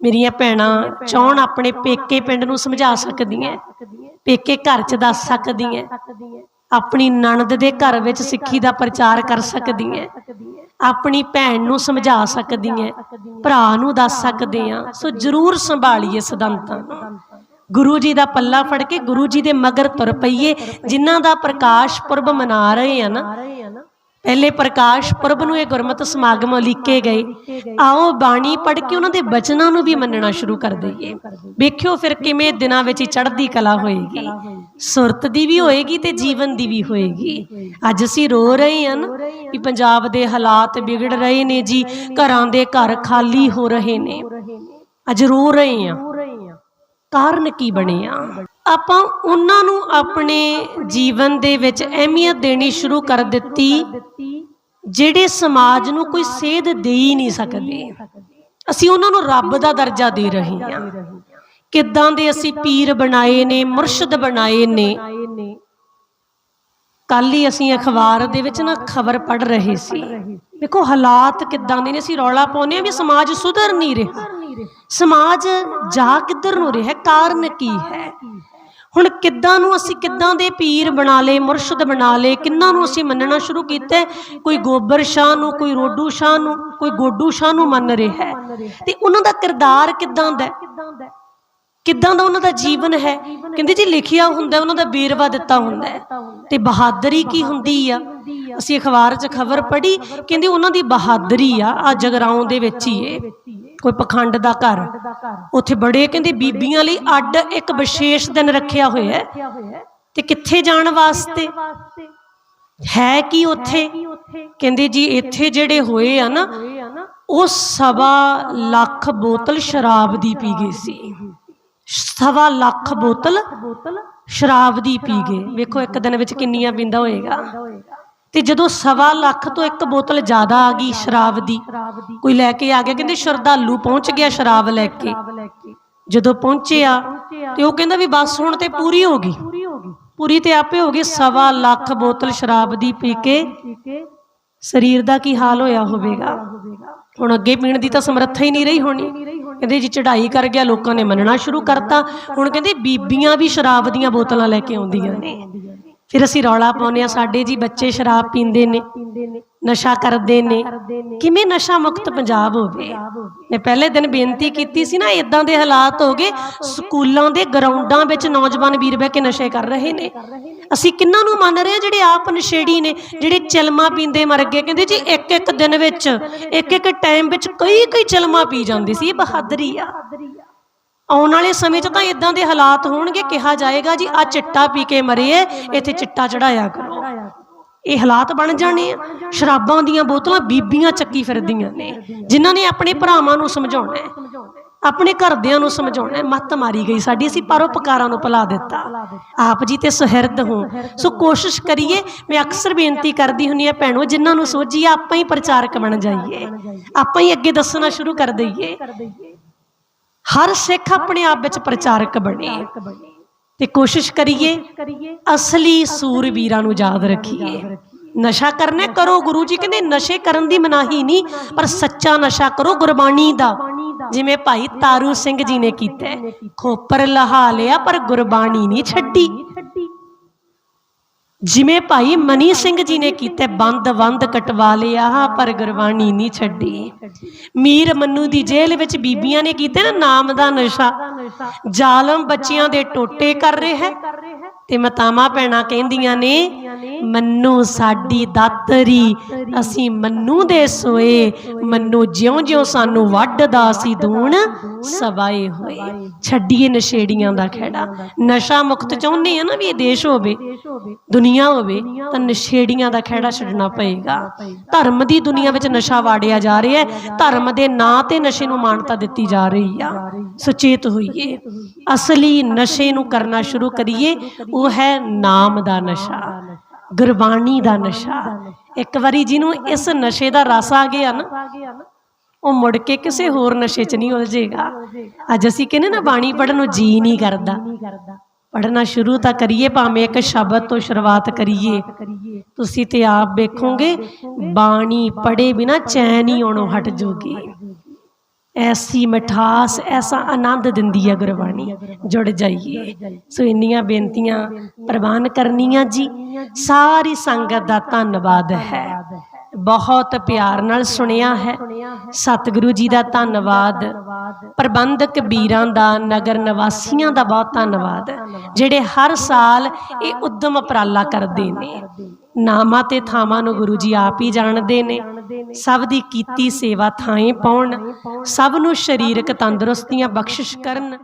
ਮੇਰੀਆਂ ਭੈਣਾਂ ਚਾਹਣ ਆਪਣੇ ਪੇਕੇ ਪਿੰਡ ਨੂੰ ਸਮਝਾ ਸਕਦੀਆਂ ਪੇਕੇ ਘਰ 'ਚ ਦੱਸ ਸਕਦੀਆਂ ਆਪਣੀ ਨਣਦ ਦੇ ਘਰ ਵਿੱਚ ਸਿੱਖੀ ਦਾ ਪ੍ਰਚਾਰ ਕਰ ਸਕਦੀਆਂ ਆਪਣੀ ਭੈਣ ਨੂੰ ਸਮਝਾ ਸਕਦੀਆਂ ਭਰਾ ਨੂੰ ਦੱਸ ਸਕਦੇ ਆ ਸੋ ਜਰੂਰ ਸੰਭਾਲੀਏ ਸਿਧਾਂਤਾਂ ਨੂੰ। ਗੁਰੂ ਜੀ ਦਾ ਪੱਲਾ ਫੜ ਕੇ ਗੁਰੂ ਜੀ ਦੇ ਮਗਰ ਤੁਰ ਪਈਏ। ਜਿਨ੍ਹਾਂ ਦਾ ਪ੍ਰਕਾਸ਼ ਪੁਰਬ ਮਨਾ ਰਹੇ ਆ ਨਾ। ਪਹਿਲੇ ਪ੍ਰਕਾਸ਼ ਪੁਰਬ ਨੂੰ ਇਹ ਗੁਰਮਤਿ ਸਮਾਗਮ ਲਿਖੇ ਗਏ। ਆਓ ਬਾਣੀ ਪੜ੍ਹ ਕੇ ਉਹਨਾਂ ਦੇ ਬਚਨਾਂ ਨੂੰ ਵੀ ਮੰਨਣਾ ਸ਼ੁਰੂ ਕਰ ਦਈਏ। ਵੇਖਿਓ ਫਿਰ ਕਿਵੇਂ ਦਿਨਾਂ ਵਿੱਚ ਹੀ ਚੜ੍ਹਦੀ ਕਲਾ ਹੋਏਗੀ। ਸੁਰਤ ਦੀ ਵੀ ਹੋਏਗੀ ਤੇ ਜੀਵਨ ਦੀ ਵੀ ਹੋਏਗੀ। ਅੱਜ ਅਸੀਂ ਰੋ ਰਹੇ ਹਾਂ ਨਾ ਕਿ ਪੰਜਾਬ ਦੇ ਹਾਲਾਤ ਵਿਗੜ ਰਹੇ ਨੇ ਜੀ, ਘਰਾਂ ਦੇ ਘਰ ਖਾਲੀ ਹੋ ਰਹੇ ਨੇ। ਅੱਜ ਰੋ ਰਹੇ ਹਾਂ। ਕਾਰਨ ਕੀ ਬਣਿਆ ਆਪਾਂ ਉਹਨਾਂ ਨੂੰ ਆਪਣੇ ਜੀਵਨ ਦੇ ਵਿੱਚ ਅਹਿਮੀਅਤ ਦੇਣੀ ਸ਼ੁਰੂ ਕਰ ਦਿੱਤੀ, ਜਿਹੜੇ ਸਮਾਜ ਨੂੰ ਕੋਈ ਸੇਧ ਦੇ ਹੀ ਨਹੀਂ ਸਕਦੇ। ਅਸੀਂ ਉਹਨਾਂ ਨੂੰ ਰੱਬ ਦਾ ਦਰਜਾ ਦੇ ਰਹੇ ਹਾਂ। ਕਿੱਦਾਂ ਦੇ ਅਸੀਂ ਪੀਰ ਬਣਾਏ ਨੇ, ਮੁਰਸ਼ਿਦ ਬਣਾਏ ਨੇ। ਕੱਲ ਹੀ ਅਸੀਂ ਅਖਬਾਰ ਦੇ ਵਿੱਚ ਨਾ ਖਬਰ ਪੜ ਰਹੇ ਸੀ। ਦੇਖੋ ਹਾਲਾਤ ਕਿੱਦਾਂ ਦੇ ਨੇ, ਅਸੀਂ ਰੌਲਾ ਪਾਉਂਦੇ ਆ ਵੀ ਸਮਾਜ ਸੁਧਰ ਨਹੀਂ ਰਿਹਾ। ਸਮਾਜ ਜਾ ਕਿੱਧਰ ਨੂੰ ਰਿਹਾ, ਕਾਰਨ ਕੀ ਹੈ? ਹੁਣ ਕਿੱਦਾਂ ਨੂੰ ਅਸੀਂ ਕਿੱਦਾਂ ਦੇ ਪੀਰ ਬਣਾ ਲਏ, ਮੁਰਸ਼ਿਦ ਬਣਾ ਲਏ, ਕਿੰਨਾਂ ਨੂੰ ਅਸੀਂ ਮੰਨਣਾ ਸ਼ੁਰੂ ਕੀਤਾ? ਕੋਈ ਗੋਬਰ ਸ਼ਾਹ ਨੂੰ, ਕੋਈ ਰੋਡੂ ਸ਼ਾਹ ਨੂੰ, ਕੋਈ ਗੋਡੂ ਸ਼ਾਹ ਨੂੰ ਮੰਨ ਰਿਹਾ ਹੈ। ਤੇ ਉਹਨਾਂ ਦਾ ਕਿਰਦਾਰ ਕਿੱਦਾਂ ਦਾ ਕਿੱਦਾਂ ਦਾ ਉਹਨਾਂ ਦਾ ਜੀਵਨ ਹੈ? ਕਹਿੰਦੇ ਜੀ ਲਿਖਿਆ ਹੁੰਦਾ, ਉਹਨਾਂ ਦਾ ਬੇਰਵਾ ਦਿੱਤਾ ਹੁੰਦਾ ਤੇ ਬਹਾਦਰੀ ਕੀ ਹੁੰਦੀ ਆ? ਅਸੀਂ ਅਖਬਾਰ 'ਚ ਖਬਰ ਪੜ੍ਹੀ, ਕਹਿੰਦੇ ਉਹਨਾਂ ਦੀ ਬਹਾਦਰੀ ਆ ਆ ਜਗਰਾਉਂ ਦੇ ਵਿੱਚ ਹੀ ਏ ਕੋਈ ਪਖੰਡ ਦਾ ਘਰ। ਉੱਥੇ ਬੜੇ, ਕਹਿੰਦੇ ਬੀਬੀਆਂ ਲਈ ਅੱਡ ਇੱਕ ਵਿਸ਼ੇਸ਼ ਦਿਨ ਰੱਖਿਆ ਹੋਇਆ ਹੈ। ਤੇ ਕਿੱਥੇ ਜਾਣ ਵਾਸਤੇ? ਹੈ ਕੀ ਉੱਥੇ? ਕਹਿੰਦੇ ਜੀ, ਇੱਥੇ ਜਿਹੜੇ ਹੋਏ ਆ ਨਾ, ਉਹ ਸਵਾ ਲੱਖ ਬੋਤਲ ਸ਼ਰਾਬ ਦੀ ਪੀ ਗਏ ਸੀ। ਸਵਾ ਲੱਖ ਬੋਤਲ ਸ਼ਰਾਬ ਦੀ ਪੀ ਗਏ। ਵੇਖੋ ਇੱਕ ਦਿਨ ਵਿੱਚ ਕਿੰਨੀਆਂ ਪੀਂਦਾ ਹੋਏਗਾ। ਤੇ ਜਦੋਂ ਸਵਾ ਲੱਖ ਤੋਂ ਇੱਕ ਬੋਤਲ ਜ਼ਿਆਦਾ ਆ ਗਈ ਸ਼ਰਾਬ ਦੀ ਕੋਈ ਲੈ ਕੇ ਆ ਗਿਆ? ਕਹਿੰਦੇ ਸ਼ਰਧਾਲੂ ਪਹੁੰਚ ਗਿਆ ਸ਼ਰਾਬ ਲੈ ਕੇ। ਜਦੋਂ ਪਹੁੰਚਿਆ ਤੇ ਉਹ ਕਹਿੰਦਾ ਵੀ ਬਸ ਹੁਣ ਤੇ ਪੂਰੀ ਹੋ ਗਈ। ਪੂਰੀ ਤੇ ਆਪੇ ਹੋ ਗਈ ਸਵਾ ਲੱਖ ਬੋਤਲ ਸ਼ਰਾਬ ਦੀ ਪੀ ਕੇ ਸਰੀਰ ਦਾ ਕੀ ਹਾਲ ਹੋਇਆ ਹੋਵੇਗਾ? ਹੁਣ ਅੱਗੇ ਪੀਣ ਦੀ ਤਾਂ ਸਮਰੱਥਾ ਹੀ ਨਹੀਂ ਰਹੀ ਹੋਣੀ। ਕਹਿੰਦੇ ਜੀ ਚੜ੍ਹਾਈ ਕਰ ਗਿਆ ਲੋਕਾਂ ਨੇ ਮੰਨਣਾ ਸ਼ੁਰੂ ਕਰਤਾ। ਹੁਣ ਕਹਿੰਦੇ ਬੀਬੀਆਂ ਵੀ ਸ਼ਰਾਬ ਦੀਆਂ ਬੋਤਲਾਂ ਲੈ ਕੇ ਆਉਂਦੀਆਂ ਨੇ। ਫਿਰ ਅਸੀਂ ਰੌਲਾ ਪਾਉਂਦੇ ਆ ਸਾਡੇ ਜੀ ਬੱਚੇ ਸ਼ਰਾਬ ਪੀਂਦੇ ਨੇ, ਨਸ਼ਾ ਕਰਦੇ ਨੇ। ਕਿਵੇਂ ਨਸ਼ਾ ਮੁਕਤ ਪੰਜਾਬ ਹੋਵੇ? ਮੈਂ ਪਹਿਲੇ ਦਿਨ ਬੇਨਤੀ ਕੀਤੀ ਸੀ ਨਾ ਇਦਾਂ ਦੇ ਹਾਲਾਤ ਹੋ ਗਏ, ਸਕੂਲਾਂ ਦੇ ਗਰਾਊਂਡਾਂ ਵਿੱਚ ਨੌਜਵਾਨ ਵੀਰ ਬਹਿ ਕੇ ਨਸ਼ੇ ਕਰ ਰਹੇ ਨੇ। ਅਸੀਂ ਕਿੰਨਾਂ ਨੂੰ ਮੰਨ ਰਹੇ ਆ ਜਿਹੜੇ ਆਪ ਨਸ਼ੇੜੀ ਨੇ, ਜਿਹੜੇ ਚਲਮਾ ਪੀਂਦੇ ਮਰ ਗਏ, ਕਹਿੰਦੇ ਜੀ ਇੱਕ ਇੱਕ ਦਿਨ ਵਿੱਚ, ਇੱਕ ਇੱਕ ਟਾਈਮ ਵਿੱਚ ਕਈ ਕਈ ਚਲਮਾ ਪੀ ਜਾਂਦੇ ਸੀ, ਇਹ ਬਹਾਦਰੀ ਆ। ਆਉਣ ਵਾਲੇ ਸਮੇਂ 'ਚ ਤਾਂ ਇਦਾਂ ਦੇ ਹਾਲਾਤ ਹੋਣਗੇ, ਕਿਹਾ ਜਾਏਗਾ ਜੀ ਆ ਚਿੱਟਾ ਪੀ ਕੇ ਮਰੇ ਐ, ਇੱਥੇ ਚਿੱਟਾ ਚੜਾਇਆ ਕਰੋ। ਇਹ ਹਾਲਾਤ ਬਣ ਜਾਣੇ ਆ। ਸ਼ਰਾਬਾਂ ਦੀਆਂ ਬੋਤਲਾਂ ਬੀਬੀਆਂ ਚੱਕੀ ਫਿਰਦੀਆਂ ਨੇ, ਜਿਨ੍ਹਾਂ ਨੇ ਆਪਣੇ ਭਰਾਵਾਂ ਨੂੰ ਸਮਝਾਉਣਾ ਹੈ ਆਪਣੇ ਘਰਦਿਆਂ ਨੂੰ ਸਮਝਾਉਣਾ ਮੱਤ ਮਾਰੀ ਗਈ ਸਾਡੀ, ਅਸੀਂ ਪਰਉਪਕਾਰਾਂ ਨੂੰ ਭੁਲਾ ਦਿੱਤਾ। ਆਪ ਜੀ ਤੇ ਸੁਹਿਰਦ ਹੋ। ਸੋ ਕੋਸ਼ਿਸ਼ ਕਰੀਏ, ਮੈਂ ਅਕਸਰ ਬੇਨਤੀ ਕਰਦੀ ਹੁੰਨੀ ਆ ਭੈਣੋ, ਜਿਨ੍ਹਾਂ ਨੂੰ ਸੋਝੀ ਆਪਾਂ ਹੀ ਪ੍ਰਚਾਰਕ ਬਣ ਜਾਈਏ। ਆਪਾਂ ਹੀ ਅੱਗੇ ਦੱਸਣਾ ਸ਼ੁਰੂ ਕਰ ਦਈਏ। ਹਰ ਸਿੱਖ ਆਪਣੇ ਆਪ ਵਿੱਚ ਪ੍ਰਚਾਰਕ ਬਣੇ। ਤੇ ਕੋਸ਼ਿਸ਼ ਕਰੀਏ ਅਸਲੀ ਸੂਰਬੀਰਾਂ ਨੂੰ ਯਾਦ ਰੱਖੀਏ। ਨਸ਼ਾ ਕਰਨਾ ਕਰੋ ਗੁਰੂ ਜੀ ਕਹਿੰਦੇ ਨਸ਼ੇ ਕਰਨ ਦੀ ਮਨਾਹੀ ਨਹੀਂ ਪਰ ਸੱਚਾ ਨਸ਼ਾ ਕਰੋ ਗੁਰਬਾਣੀ ਦਾ। ਜਿਵੇਂ ਭਾਈ ਤਾਰੂ ਸਿੰਘ ਜੀ ਨੇ ਕੀਤਾ। ਖੋਪਰ ਲਹਾ ਲਿਆ ਪਰ ਗੁਰਬਾਣੀ ਨਹੀਂ ਛੱਡੀ। ਜਿਵੇਂ ਭਾਈ ਮਨੀ ਸਿੰਘ ਜੀ ਨੇ ਕੀਤਾ, ਬੰਦ ਬੰਦ ਕਟਵਾ ਲਿਆ ਪਰ ਗੁਰਬਾਣੀ ਨਹੀਂ ਛੱਡੀ। ਮੀਰ ਮੰਨੂ ਦੀ ਜੇਲ੍ਹ ਵਿੱਚ ਬੀਬੀਆਂ ਨੇ ਕੀਤਾ ਨਾ ਨਾਮ ਦਾ ਨਸ਼ਾ। ਜ਼ਾਲਮ ਬੱਚਿਆਂ ਦੇ ਟੋਟੇ ਕਰ ਰਿਹਾ ਤੇ ਮਤਾਮਾ ਭੈਣਾਂ ਕਹਿੰਦੀਆਂ ਨੇ ਮੰਨੂ ਸਾਡੀ ਦਾਤਰੀ ਅਸੀਂ ਮੰਨੂ ਦੇ ਸੋਏ। ਮੰਨੂ ਜਿਉਂ-ਜਿਉਂ ਸਾਨੂੰ ਵੱਢਦਾ ਸੀ ਦੂਣ ਸਵਾਏ ਹੋਏ। ਛੱਡੀਏ ਨਸ਼ੇੜੀਆਂ ਦਾ ਖੇੜਾ ਨਸ਼ਾ ਮੁਕਤ ਚਾਹੁੰਦੇ ਆ ਨਾ ਵੀ ਇਹ ਦੇਸ਼ ਹੋਵੇ ਦੁਨੀਆ ਹੋਵੇ ਤਾਂ ਨਸ਼ੇੜੀਆਂ ਦਾ ਖੇੜਾ ਛੱਡਣਾ ਪਏਗਾ। ਧਰਮ ਦੀ ਦੁਨੀਆ ਵਿੱਚ ਨਸ਼ਾ ਵਾੜਿਆ ਜਾ ਰਿਹਾ ਹੈ। ਧਰਮ ਦੇ ਨਾਂ ਤੇ ਨਸ਼ੇ ਨੂੰ ਮਾਨਤਾ ਦਿੱਤੀ ਜਾ ਰਹੀ ਆ। ਸੁਚੇਤ ਹੋਈਏ। ਅਸਲੀ ਨਸ਼ੇ ਨੂੰ ਕਰਨਾ ਸ਼ੁਰੂ ਕਰੀਏ। ਉਹ ਹੈ ਨਾਮ ਦਾ ਨਸ਼ਾ। ਗੁਰਬਾਣੀ ਦਾ ਨਸ਼ਾ। ਇੱਕ ਵਾਰੀ ਜਿਹਨੂੰ ਇਸ ਨਸ਼ੇ ਦਾ ਰਸ ਆ ਗਿਆ ਨਾ ਉਹ ਮੁੜ ਕੇ ਕਿਸੇ ਹੋਰ ਨਸ਼ੇ 'ਚ ਨਹੀਂ ਉਲਝੇਗਾ। ਅੱਜ ਅਸੀਂ ਕਹਿੰਦੇ ਨਾ ਬਾਣੀ ਪੜਨ ਨੂੰ ਜੀ ਨਹੀਂ ਕਰਦਾ। ਪੜਨਾ ਸ਼ੁਰੂ ਤਾਂ ਕਰੀਏ ਭਾਵੇਂ ਇੱਕ ਸ਼ਬਦ ਤੋਂ ਸ਼ੁਰੂਆਤ ਕਰੀਏ। ਤੁਸੀਂ ਤੇ ਆਪ ਵੇਖੋਗੇ ਬਾਣੀ ਪੜੇ ਬਿਨਾ ਚੈਨ ਹੀ ਆਉਣੋਂ ਹਟ ਜੂਗੀ। ਐਸੀ ਮਿਠਾਸ ਐਸਾ ਆਨੰਦ ਦਿੰਦੀ ਹੈ ਗੁਰਬਾਣੀ ਜੁੜ ਜਾਈਏ ਸੋ ਇੰਨੀਆਂ ਬੇਨਤੀਆਂ ਪ੍ਰਵਾਨ ਕਰਨੀਆਂ ਜੀ ਸਾਰੀ ਸੰਗਤ ਦਾ ਧੰਨਵਾਦ ਹੈ ਬਹੁਤ ਪਿਆਰ ਨਾਲ ਸੁਣਿਆ ਹੈ ਸਤਿਗੁਰੂ ਜੀ ਦਾ ਧੰਨਵਾਦ ਪ੍ਰਬੰਧਕ ਵੀਰਾਂ ਦਾ ਨਗਰ ਨਿਵਾਸੀਆਂ ਦਾ ਬਹੁਤ ਧੰਨਵਾਦ ਜਿਹੜੇ ਹਰ ਸਾਲ ਇਹ ਉਦਮ ਉਪਰਾਲਾ ਕਰਦੇ ਨੇ ਨਾਮਾਂ ਤੇ ਥਾਵਾਂ ਨੂੰ ਗੁਰੂ ਜੀ ਆਪ ਹੀ ਜਾਣਦੇ ਨੇ। ਸਭ ਦੀ ਕੀਤੀ ਸੇਵਾ ਥਾਂ ਪਾਉਣ। ਸਭ ਨੂੰ ਸਰੀਰਕ ਤੰਦਰੁਸਤੀਆਂ ਬਖਸ਼ਿਸ਼ ਕਰਨ।